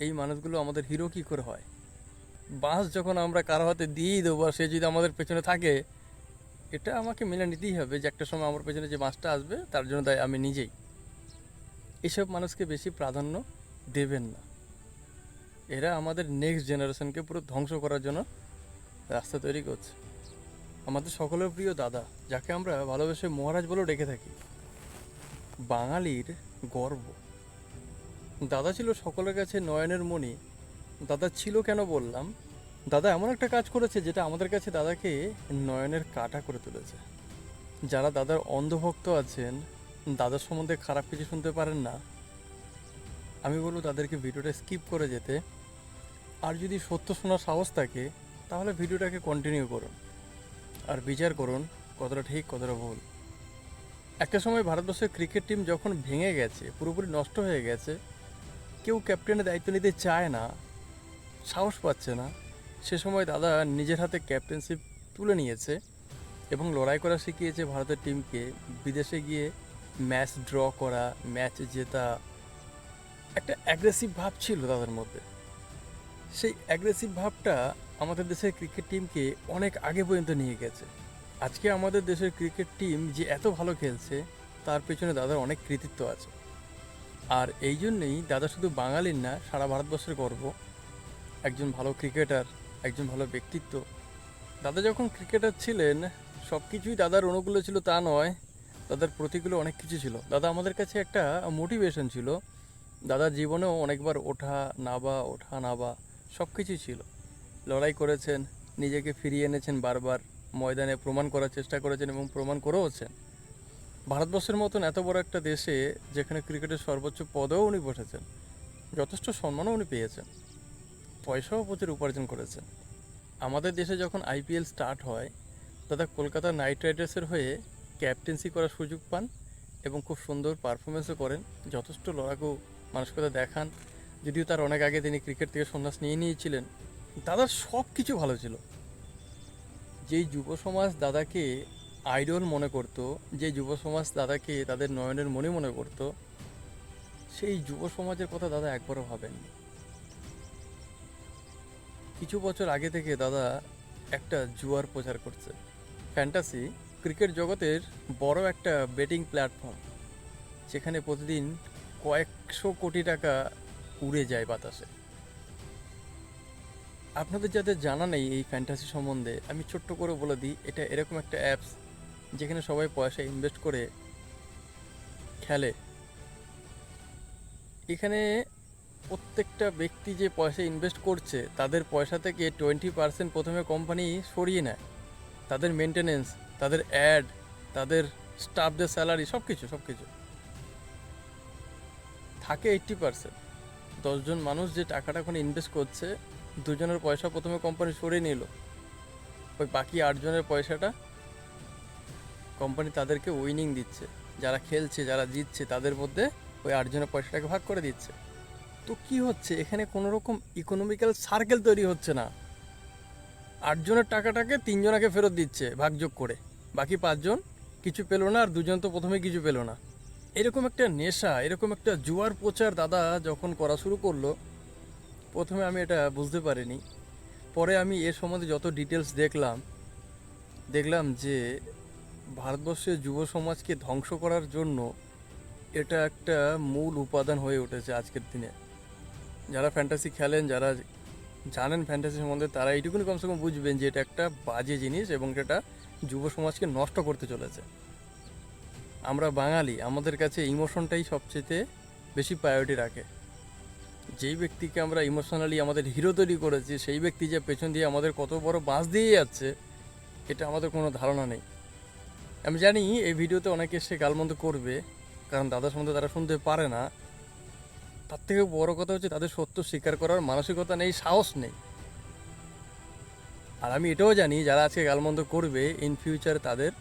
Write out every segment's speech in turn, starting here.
এই মানুষগুলো আমাদের হিরো কী করে হয়? বাস যখন আমরা কারও হাতে দিয়েই দেবো আর সে যদি আমাদের পেছনে থাকে, এটা আমাকে মেনে নিতেই হবে যে একটা সময় আমার পেছনে যে বাসটা আসবে, তার জন্য দায় আমি নিজেই। এসব মানুষকে বেশি প্রাধান্য দেবেন না। এরা আমাদের নেক্সট জেনারেশনকে পুরো ধ্বংস করার জন্য রাস্তা তৈরি করছে। আমাদের সকলের প্রিয় দাদা, যাকে আমরা ভালোবেসে মহারাজ বলেও ডেকে থাকি। বাঙালির গর্ব। দাদা ছিল সকলের কাছে নয়নের মণি। দাদা ছিল কেন বললাম? দাদা এমন একটা কাজ করেছে যেটা আমাদের কাছে দাদাকে নয়নের কাটা করে তুলেছে। যারা দাদার অন্ধভক্ত আছেন, দাদার সম্বন্ধে খারাপ কিছু শুনতে পারেন না। আমি বলব তাদেরকে ভিডিওটা স্কিপ করে যেতে। আর যদি সত্য শোনার সাহস থাকে, তাহলে ভিডিওটাকে কন্টিনিউ করুন। আর বিচার করুন কতটা ঠিক, কতটা ভুল। একটা সময় ভারতবর্ষের ক্রিকেট টিম যখন ভেঙে গেছে, পুরোপুরি নষ্ট হয়ে গেছে কেউ ক্যাপ্টেনের দায়িত্ব নিতে চায় না, সাহস পাচ্ছে না। সে সময় দাদা নিজের হাতে ক্যাপ্টেনশিপ তুলে নিয়েছে এবং লড়াই করা শিখিয়েছে ভারতের টিমকে বিদেশে গিয়ে ম্যাচ ড্র করা ম্যাচ জেতা, একটা অ্যাগ্রেসিভ ভাব ছিল তাদের মধ্যে। সেই অ্যাগ্রেসিভ ভাবটা আমাদের দেশের ক্রিকেট টিমকে অনেক আগে পর্যন্ত নিয়ে গেছে। আজকে আমাদের দেশের ক্রিকেট টিম যে এত ভালো খেলছে, তার পেছনে দাদার অনেক কৃতিত্ব আছে। আর এই জন্যেই দাদা শুধু বাঙালির না, সারা ভারতবর্ষের গর্ব। একজন ভালো ক্রিকেটার, একজন ভালো ব্যক্তিত্ব। দাদা যখন ক্রিকেটার ছিলেন সব কিছুই দাদার অনুকূলে ছিল তা নয়, দাদার প্রতিকূলে অনেক কিছু ছিল। দাদা আমাদের কাছে একটা মোটিভেশন ছিল। দাদার জীবনেও অনেকবার ওঠা নাবা ওঠা নাবা সব কিছুই ছিল। লড়াই করেছেন, নিজেকে ফিরিয়ে এনেছেন বারবার, ময়দানে প্রমাণ করার চেষ্টা করেছেন এবং প্রমাণ করেওছেন। ভারতবর্ষের মতন এত বড় একটা দেশে যেখানে ক্রিকেটের সর্বোচ্চ পদেও উনি বসেছেন, যথেষ্ট সম্মানও উনি পেয়েছেন, পয়সাও প্রচুর উপার্জন করেছেন। আমাদের দেশে যখন আইপিএল স্টার্ট হয়, দাদা কলকাতা নাইট রাইডার্সের হয়ে ক্যাপ্টেন্সি করার সুযোগ পান এবং খুব সুন্দর পারফরমেন্সও করেন, যথেষ্ট লড়াকু মানসিকতা দেখান। যদিও তার অনেক আগে তিনি ক্রিকেট থেকে সন্ন্যাস নিয়ে নিয়েছিলেন। দাদার সব কিছু ভালো ছিল। যেই যুব সমাজ দাদাকে আইডল মনে করত, যে যুব সমাজ দাদাকে তাদের নয়নের মনে মনে করত, সেই যুব সমাজের কথা দাদা একবারও ভাবেননি। কিছু বছর আগে থেকে দাদা একটা জুয়ার প্রচার করছে। ফ্যান্টাসি, ক্রিকেট জগতের বড় একটা বেটিং প্ল্যাটফর্ম, যেখানে প্রতিদিন কয়েকশো কোটি টাকা উড়ে যায় বাতাসে। আপনাদের যাদের জানা নেই এই ফ্যান্টাসি সম্বন্ধে, আমি ছোট্ট করে বলে দিই, এটা এরকম একটা অ্যাপস যেখানে সবাই পয়সা ইনভেস্ট করে খেলে। এখানে প্রত্যেকটা ব্যক্তি যে পয়সা ইনভেস্ট করছে, তাদের পয়সা থেকে টোয়েন্টি পার্সেন্ট প্রথমে কোম্পানি সরিয়ে নেয়। তাদের মেনটেনেন্স তাদের অ্যাড তাদের স্টাফদের স্যালারি সব কিছু সব কিছু থাকে এইট্টি পার্সেন্ট দশজন মানুষ যে টাকাটা ওখানে ইনভেস্ট করছে, দুজনের পয়সা প্রথমে কোম্পানি সরিয়ে নিল। ওই বাকি আটজনের পয়সাটা কোম্পানি তাদেরকে উইনিং দিচ্ছে। যারা খেলছে, যারা জিতছে, তাদের মধ্যে ওই আটজনের পয়সাটাকে ভাগ করে দিচ্ছে। তো কি হচ্ছে? এখানে কোনো রকম ইকোনমিক্যাল সার্কেল তৈরি হচ্ছে না। আটজনের টাকাটাকে তিনজনাকে ফেরত দিচ্ছে ভাগযোগ করে। বাকি পাঁচজন কিছু পেল না আর দুজন তো প্রথমে কিছু পেল না। এরকম একটা নেশা, এরকম একটা জুয়ার প্রচার দাদা যখন করা শুরু করল, প্রথমে আমি এটা বুঝতে পারিনি। পরে আমি এর সম্বন্ধে যত ডিটেলস দেখলাম দেখলাম যে ভারতবর্ষের যুব সমাজকে ধ্বংস করার জন্য এটা একটা মূল উপাদান হয়ে উঠেছে আজকের দিনে। যারা ফ্যান্টাসি খেলেন, যারা জানেন ফ্যান্টাসি সম্বন্ধে, তারা এইটুকুনি কমসে কম বুঝবেন যে এটা একটা বাজে জিনিস এবং এটা যুব সমাজকে নষ্ট করতে চলেছে। আমরা বাঙালি, আমাদের কাছে ইমোশনটাই সবচেয়ে বেশি প্রায়োরিটি রাখে। যেই ব্যক্তিকে আমরা ইমোশনালি আমাদের হিরো তৈরি করেছি, সেই ব্যক্তি যে পেছন দিয়ে আমাদের কত বড় বাঁশ দিয়ে যাচ্ছে, এটা আমাদের কোনো ধারণা নেই। আমি জানি এই ভিডিওতে অনেকে এসে গালমন্দ করবে, কারণ দাদার সম্বন্ধে তারা শুনতে পারে না। তার থেকে বড় কথা হচ্ছে তাদের সত্য স্বীকার করার মানসিকতা নেই, সাহস নেই। আর আমি এটাও জানি, যারা আজকে গালমন্দ করবে ইন ফিউচার তাদের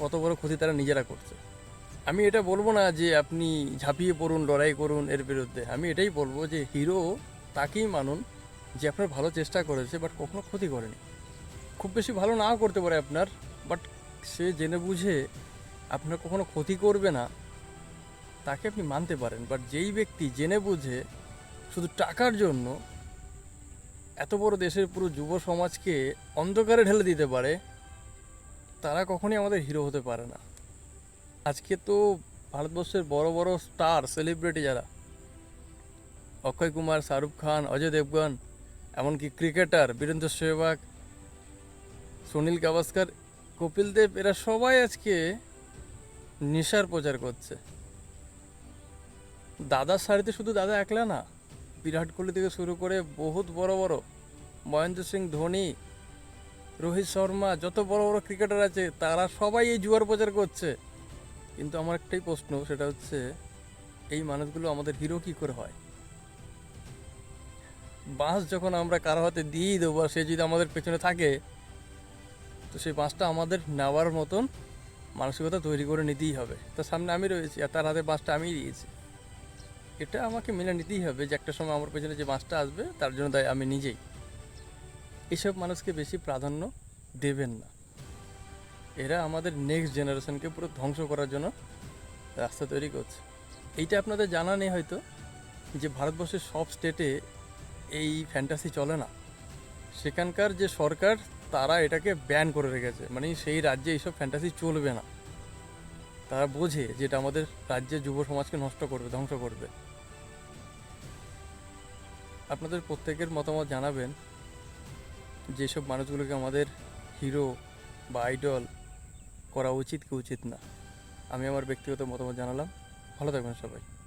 কত বড় ক্ষতি তারা নিজেরা করছে। আমি এটা বলব না যে আপনি ঝাঁপিয়ে পড়ুন, লড়াই করুন এর বিরুদ্ধে। আমি এটাই বলব যে হিরো তাকেই মানুন যে আপনার ভালো চেষ্টা করেছে বাট কখনো ক্ষতি করেনি। খুব বেশি ভালো নাও করতে পারে আপনার বাট সে জেনে বুঝে আপনার কখনো ক্ষতি করবে না, তাকে আপনি মানতে পারেন। বাট যেই ব্যক্তি জেনে বুঝে শুধু টাকার জন্য এত বড় দেশের পুরো যুব সমাজকে অন্ধকারে ঢেলে দিতে পারে, তারা কখনই আমাদের হিরো হতে পারে না। আজকে তো ভারতবর্ষের বড় বড় স্টার সেলিব্রিটি যারা, অক্ষয় কুমার, শাহরুখ খান, অজয় দেবগন, এমনকি ক্রিকেটার বীরেন্দ্র সেহবাগ, সুনীল গাভাস্কর কপিল দেব, এরা সবাই আজকে নেশার প্রচার করছে। দাদার সারিতে শুধু দাদা একলা না, বিরাট কোহলি থেকে শুরু করে বহুত বড় বড়, মহেন্দ্র সিং, ধোনি, রোহিত শর্মা, যত বড় বড় ক্রিকেটার আছে, তারা সবাই এই জুয়ার প্রচার করছে। কিন্তু আমার একটাই প্রশ্ন, সেটা হচ্ছে, এই মানুষগুলো আমাদের হিরো কী করে হয়? বাঁশ যখন আমরা কারও হাতে দিয়েই দেবো সে যদি আমাদের পেছনে থাকে তো সেই বাঁশটা আমাদের নেওয়ার মতন মানসিকতা তৈরি করে নিতেই হবে। তার সামনে আমি রয়েছি আর তার হাতে বাঁশটা আমিই দিয়েছি। এটা আমাকে মেনে নিতেই হবে যে একটা সময় আমার পেছনে যে বাঁশটা আসবে, তার জন্য তাই আমি নিজেই। এসব মানুষকে বেশি প্রাধান্য দেবেন না। এরা আমাদের নেক্সট জেনারেশনকে পুরো ধ্বংস করার জন্য রাস্তা তৈরি করছে। এইটা আপনাদের জানা নেই হয়তো যে ভারতবর্ষের সব স্টেটে এই ফ্যান্টাসি চলে না। সেখানকার যে সরকার, তারা এটাকে ব্যান করে রেখেছে। মানে সেই রাজ্যে এইসব ফ্যান্টাসি চলবে না। তারা বোঝে যে এটা আমাদের রাজ্যের যুব সমাজকে নষ্ট করবে, ধ্বংস করবে। আপনাদের প্রত্যেকের মতামত জানাবেন যেসব মানুষগুলোকে আমাদের হিরো বা আইডল করা উচিত কি উচিত না। আমি আমার ব্যক্তিগত মতামত জানালাম। ভালো থাকবেন সবাই।